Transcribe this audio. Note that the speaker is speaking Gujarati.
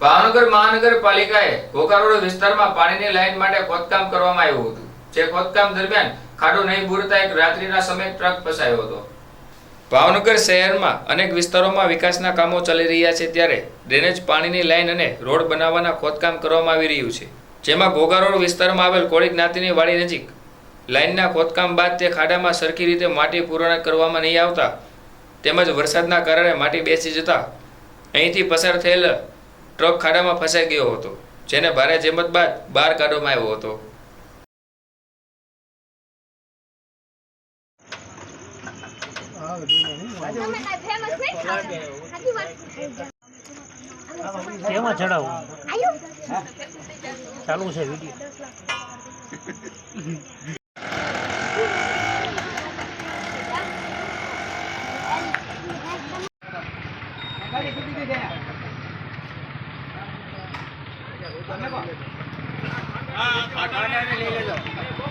ભાવનગર મહાનગરપાલિકાએ ઘોઘા રોડ વિસ્તારમાં પાણીની લાઇન માટે ખોદકામ કરવામાં આવ્યું હતું, જે ખોદકામ દરમિયાન ખાડો નહીં બુરતા એક રાત્રિના સમયે ટ્રક ફસાયો હતો. ભાવનગર શહેરમાં અનેક વિસ્તારોમાં વિકાસના કામો ચાલી રહ્યા છે ત્યારે ડ્રેનેજ પાણીની લાઇન અને રોડ બનાવવાના ખોદકામ કરવામાં આવી રહ્યું છે, જેમાં ઘોઘારોડ વિસ્તારમાં આવેલ કોળી જ્ઞાતિની વાડી નજીક લાઇનના ખોદકામ બાદ તે ખાડામાં સરખી રીતે માટી પૂરણ કરવામાં નહીં આવતા તેમજ વરસાદના કારણે માટી બેસી જતા અહીંથી પસાર થયેલ ટ્રક ખાડામાં ફસાઈ ગયો હતો જેને ભારે જેમત બાદ બહાર કાઢવામાં આવ્યો હતો. થાવ છો. ચડાવવું છે વીડિયો